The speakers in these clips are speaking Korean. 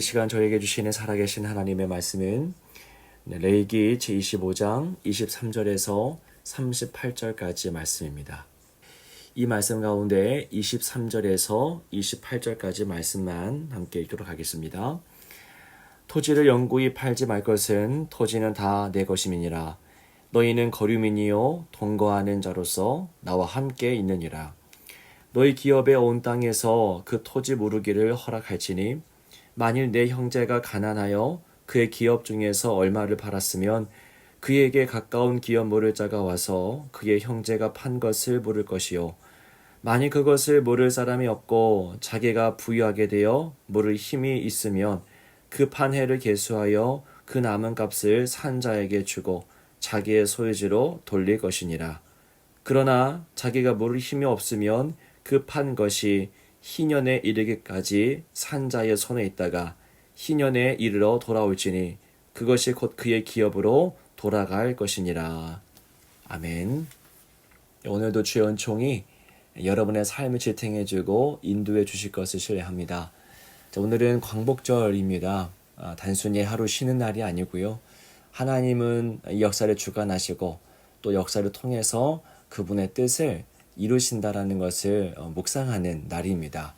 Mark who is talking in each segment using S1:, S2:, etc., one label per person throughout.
S1: 이 시간 저에게 주시는 살아계신 하나님의 말씀은 네, 레이기 제25장 23절에서 38절까지 말씀입니다. 이 말씀 가운데 23절에서 28절까지 말씀만 함께 읽도록 하겠습니다. 토지를 영구히 팔지 말 것은 토지는 다 내 것임이니라. 너희는 거류민이요 동거하는 자로서 나와 함께 있느니라. 너희 기업에 온 땅에서 그 토지 무르기를 허락할지니 만일 내 형제가 가난하여 그의 기업 중에서 얼마를 팔았으면 그에게 가까운 기업 물을 자가 와서 그의 형제가 판 것을 물을 것이요 만일 그것을 물을 사람이 없고 자기가 부유하게 되어 물을 힘이 있으면 그 판해를 계수하여 그 남은 값을 산 자에게 주고 자기의 소유지로 돌릴 것이니라. 그러나 자기가 물을 힘이 없으면 그 판 것이 희년에 이르기까지 산 자의 손에 있다가 희년에 이르러 돌아올지니 그것이 곧 그의 기업으로 돌아갈 것이니라. 아멘. 오늘도 주의 은총이 여러분의 삶을 지탱해주고 인도해 주실 것을 신뢰합니다. 자, 오늘은 광복절입니다. 아, 단순히 하루 쉬는 날이 아니고요. 하나님은 이 역사를 주관하시고 또 역사를 통해서 그분의 뜻을 이루신다라는 것을 어, 묵상하는 날입니다.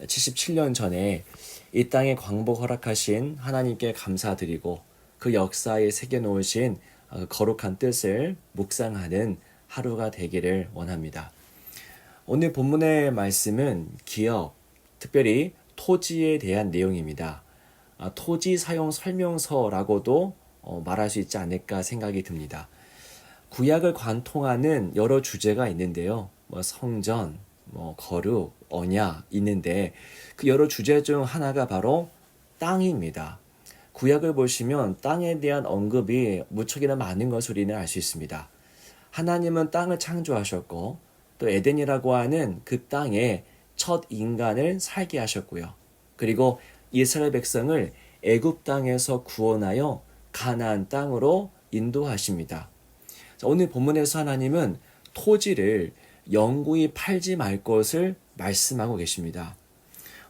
S1: 77년 전에 이 땅에 광복 허락하신 하나님께 감사드리고 그 역사에 새겨놓으신 어, 거룩한 뜻을 묵상하는 하루가 되기를 원합니다. 오늘 본문의 말씀은 기업, 특별히 토지에 대한 내용입니다. 아, 토지 사용 설명서라고도 어, 말할 수 있지 않을까 생각이 듭니다. 구약을 관통하는 여러 주제가 있는데요. 뭐 성전, 뭐 거룩, 언약 있는데 그 여러 주제 중 하나가 바로 땅입니다. 구약을 보시면 땅에 대한 언급이 무척이나 많은 것을 우리는 알 수 있습니다. 하나님은 땅을 창조하셨고 또 에덴이라고 하는 그 땅에 첫 인간을 살게 하셨고요. 그리고 이스라엘 백성을 애굽 땅에서 구원하여 가나안 땅으로 인도하십니다. 오늘 본문에서 하나님은 토지를 영구히 팔지 말 것을 말씀하고 계십니다.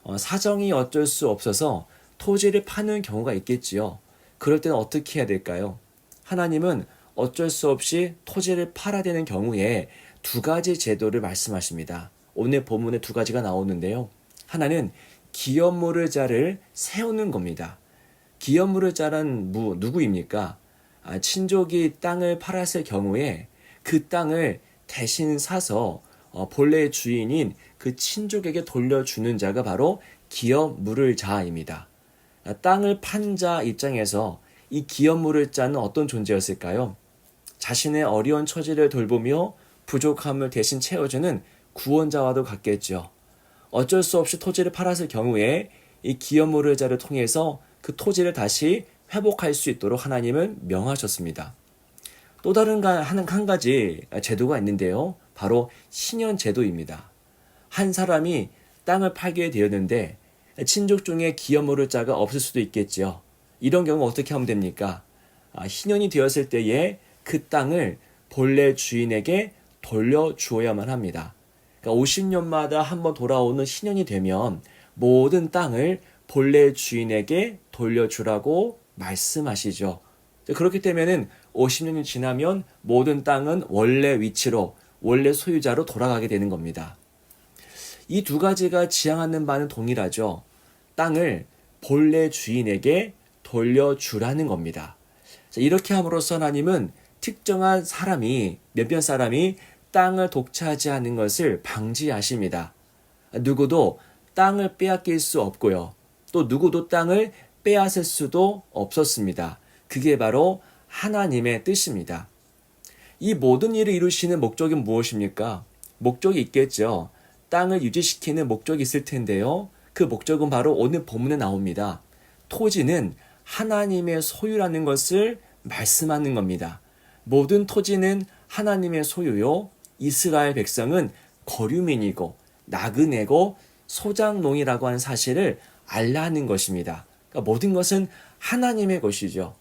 S1: 어, 사정이 어쩔 수 없어서 토지를 파는 경우가 있겠지요. 그럴 때는 어떻게 해야 될까요? 하나님은 어쩔 수 없이 토지를 팔아야 되는 경우에 두 가지 제도를 말씀하십니다. 오늘 본문에 두 가지가 나오는데요. 하나는 기업물을 자를 세우는 겁니다. 기업물을 자란 무, 누구입니까? 아, 친족이 땅을 팔았을 경우에 그 땅을 대신 사서 어, 본래의 주인인 그 친족에게 돌려주는 자가 바로 기업 물을 자입니다. 아, 땅을 판 자 입장에서 이 기업 물을 자는 어떤 존재였을까요? 자신의 어려운 처지를 돌보며 부족함을 대신 채워주는 구원자와도 같겠죠. 어쩔 수 없이 토지를 팔았을 경우에 이 기업 물을 자를 통해서 그 토지를 다시 회복할 수 있도록 하나님은 명하셨습니다. 또 다른 한, 한 가지 제도가 있는데요. 바로 신현 제도입니다. 한 사람이 땅을 팔게 되었는데 친족 중에 기여모를 자가 없을 수도 있겠지요. 이런 경우 어떻게 하면 됩니까? 아, 신현이 되었을 때에 그 땅을 본래 주인에게 돌려주어야만 합니다. 그러니까 50년마다 한번 돌아오는 신현이 되면 모든 땅을 본래 주인에게 돌려주라고 말씀하시죠. 그렇기 때문에는 50년이 지나면 모든 땅은 원래 위치로 원래 소유자로 돌아가게 되는 겁니다. 이 두 가지가 지향하는 바는 동일하죠. 땅을 본래 주인에게 돌려주라는 겁니다. 이렇게 함으로써 하나님은 특정한 사람이 몇몇 사람이 땅을 독차지하는 것을 방지하십니다. 누구도 땅을 빼앗길 수 없고요. 또 누구도 땅을 빼앗을 수도 없었습니다. 그게 바로 하나님의 뜻입니다. 이 모든 일을 이루시는 목적이 무엇입니까? 목적이 있겠죠. 땅을 유지시키는 목적이 있을 텐데요. 그 목적은 바로 오늘 본문에 나옵니다. 토지는 하나님의 소유라는 것을 말씀하는 겁니다. 모든 토지는 하나님의 소유요. 이스라엘 백성은 거류민이고 나그네고 소장농이라고 하는 사실을 알라는 것입니다. 그러니까 모든 것은 하나님의 것이죠.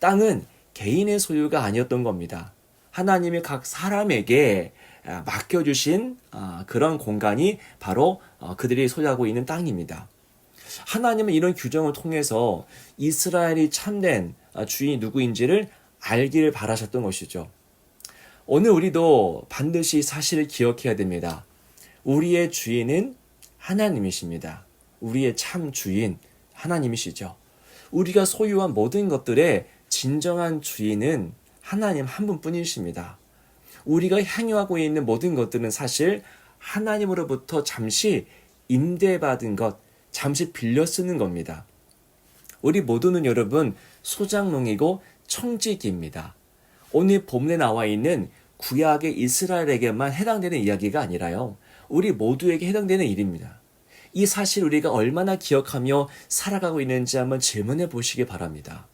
S1: 땅은 개인의 소유가 아니었던 겁니다. 하나님이 각 사람에게 아, 맡겨주신 아, 그런 공간이 바로 어, 그들이 소유하고 있는 땅입니다. 하나님은 이런 규정을 통해서 이스라엘이 참된 아, 주인이 누구인지를 알기를 바라셨던 것이죠. 오늘 우리도 반드시 사실을 기억해야 됩니다. 우리의 주인은 하나님이십니다. 우리의 참 주인 하나님이시죠. 우리가 소유한 모든 것들의 진정한 주인은 하나님 한 분뿐이십니다. 우리가 향유하고 있는 모든 것들은 사실 하나님으로부터 잠시 임대받은 것, 잠시 빌려 쓰는 겁니다. 우리 모두는 여러분 소장농이고 청지기입니다. 오늘 본문에 나와 있는 구약의 이스라엘에게만 해당되는 이야기가 아니라요. 우리 모두에게 해당되는 일입니다. 이 사실 우리가 얼마나 기억하며 살아가고 있는지 한번 질문해 보시기 바랍니다.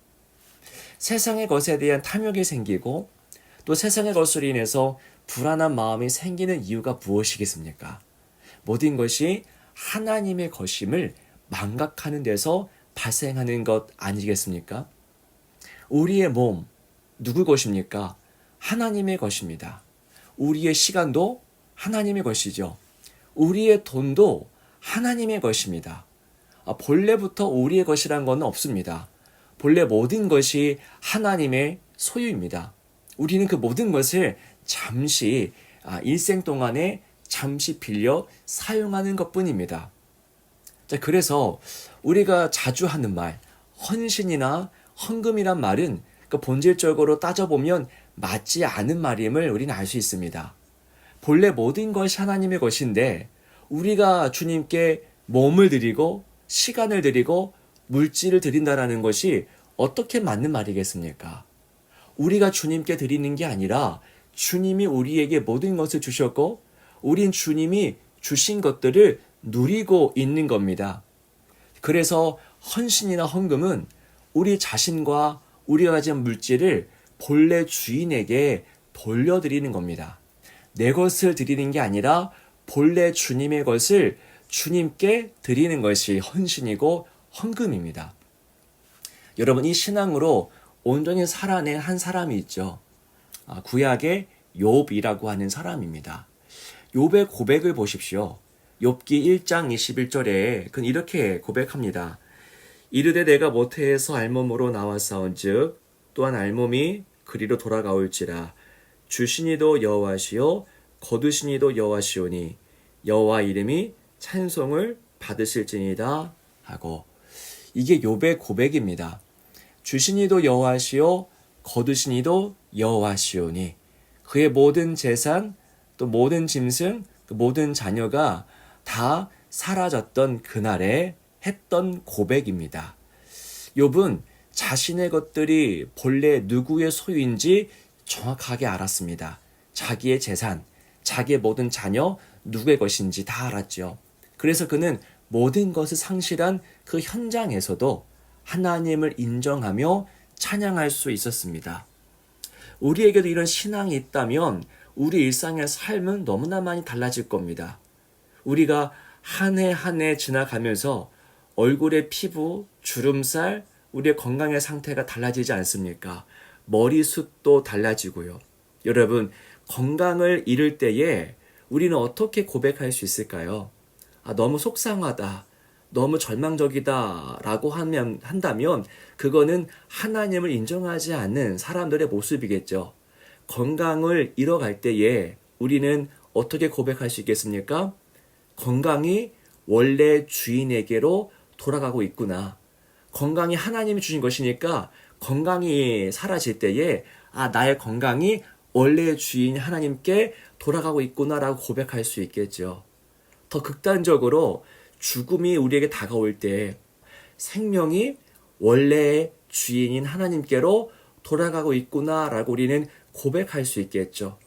S1: 세상의 것에 대한 탐욕이 생기고 또 세상의 것으로 인해서 불안한 마음이 생기는 이유가 무엇이겠습니까? 모든 것이 하나님의 것임을 망각하는 데서 발생하는 것 아니겠습니까? 우리의 몸, 누구 것입니까? 하나님의 것입니다. 우리의 시간도 하나님의 것이죠. 우리의 돈도 하나님의 것입니다. 아, 본래부터 우리의 것이란 건 없습니다. 본래 모든 것이 하나님의 소유입니다. 우리는 그 모든 것을 잠시 아, 일생 동안에 잠시 빌려 사용하는 것 뿐입니다. 자, 그래서 우리가 자주 하는 말, 헌신이나 헌금이란 말은 그 본질적으로 따져보면 맞지 않은 말임을 우리는 알 수 있습니다. 본래 모든 것이 하나님의 것인데 우리가 주님께 몸을 드리고 시간을 드리고 물질을 드린다라는 것이 어떻게 맞는 말이겠습니까? 우리가 주님께 드리는 게 아니라 주님이 우리에게 모든 것을 주셨고 우린 주님이 주신 것들을 누리고 있는 겁니다. 그래서 헌신이나 헌금은 우리 자신과 우리가 가진 물질을 본래 주인에게 돌려드리는 겁니다. 내 것을 드리는 게 아니라 본래 주님의 것을 주님께 드리는 것이 헌신이고 헌금입니다. 여러분 이 신앙으로 온전히 살아낸 한 사람이 있죠. 아, 구약의 욥이라고 하는 사람입니다. 욥의 고백을 보십시오. 욥기 1장 21절에 그는 이렇게 고백합니다. 이르되 내가 모태에서 알몸으로 나왔사온즉 또한 알몸이 그리로 돌아가올지라 주신이도 여호와시요 거두신이도 여호와시오니 여호와 이름이 찬송을 받으실지니이다 하고 이게 욥의 고백입니다. 주신이도 여호와시요 거두신이도 여호와시오니 그의 모든 재산 또 모든 짐승 그 모든 자녀가 다 사라졌던 그날에 했던 고백입니다. 욥은 자신의 것들이 본래 누구의 소유인지 정확하게 알았습니다. 자기의 재산, 자기의 모든 자녀, 누구의 것인지 다 알았죠. 그래서 그는 모든 것을 상실한 그 현장에서도 하나님을 인정하며 찬양할 수 있었습니다. 우리에게도 이런 신앙이 있다면 우리 일상의 삶은 너무나 많이 달라질 겁니다. 우리가 한 해 한 해 지나가면서 얼굴의 피부, 주름살, 우리의 건강의 상태가 달라지지 않습니까? 머리숱도 달라지고요. 여러분, 건강을 잃을 때에 우리는 어떻게 고백할 수 있을까요? 아, 너무 속상하다. 너무 절망적이다. 라고 하면, 한다면, 그거는 하나님을 인정하지 않는 사람들의 모습이겠죠. 건강을 잃어갈 때에 우리는 어떻게 고백할 수 있겠습니까? 건강이 원래 주인에게로 돌아가고 있구나. 건강이 하나님이 주신 것이니까 건강이 사라질 때에 아 나의 건강이 원래의 주인 하나님께 돌아가고 있구나라고 고백할 수 있겠죠. 더 극단적으로 죽음이 우리에게 다가올 때 생명이 원래의 주인인 하나님께로 돌아가고 있구나라고 우리는 고백할 수 있겠죠.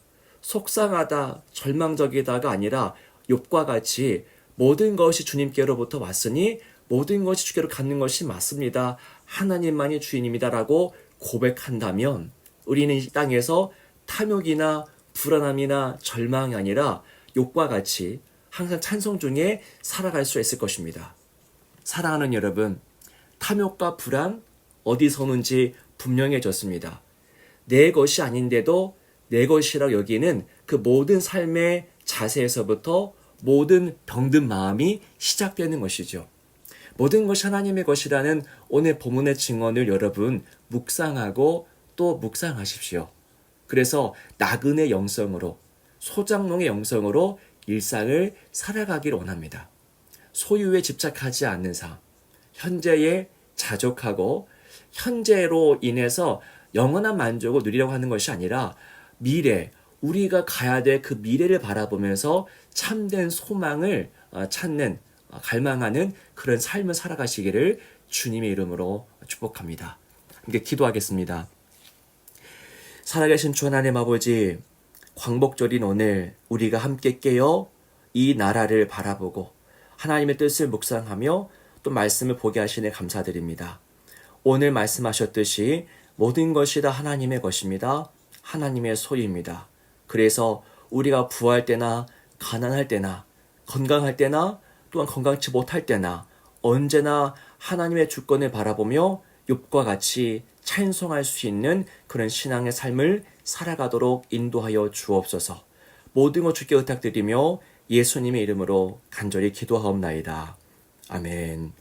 S1: 속상하다, 절망적이다가 아니라 욥과 같이 모든 것이 주님께로부터 왔으니 모든 것이 주께로 갖는 것이 맞습니다. 하나님만이 주인입니다라고 고백한다면 우리는 이 땅에서 탐욕이나 불안함이나 절망이 아니라 욕과 같이 항상 찬송 중에 살아갈 수 있을 것입니다. 사랑하는 여러분, 탐욕과 불안 어디서 오는지 분명해졌습니다. 내 것이 아닌데도 내 것이라 여기는 그 모든 삶의 자세에서부터 모든 병든 마음이 시작되는 것이죠. 모든 것이 하나님의 것이라는 오늘 본문의 증언을 여러분 묵상하고 또 묵상하십시오. 그래서 나그네 영성으로 소장농의 영성으로 일상을 살아가길 원합니다. 소유에 집착하지 않는 삶, 현재에 자족하고 현재로 인해서 영원한 만족을 누리려고 하는 것이 아니라 미래, 우리가 가야 될 그 미래를 바라보면서 참된 소망을 어, 찾는, 어, 갈망하는 그런 삶을 살아가시기를 주님의 이름으로 축복합니다. 함께 기도하겠습니다. 살아계신 주 하나님 아버지, 광복절인 오늘 우리가 함께 깨어 이 나라를 바라보고 하나님의 뜻을 묵상하며 또 말씀을 보게 하시네 감사드립니다. 오늘 말씀하셨듯이 모든 것이 다 하나님의 것입니다. 하나님의 소유입니다. 그래서 우리가 부할 때나 가난할 때나 건강할 때나 또한 건강치 못할 때나 언제나 하나님의 주권을 바라보며 욥과 같이 찬송할 수 있는 그런 신앙의 삶을 살아가도록 인도하여 주옵소서. 모든 것 주께 부탁드리며 예수님의 이름으로 간절히 기도하옵나이다. 아멘.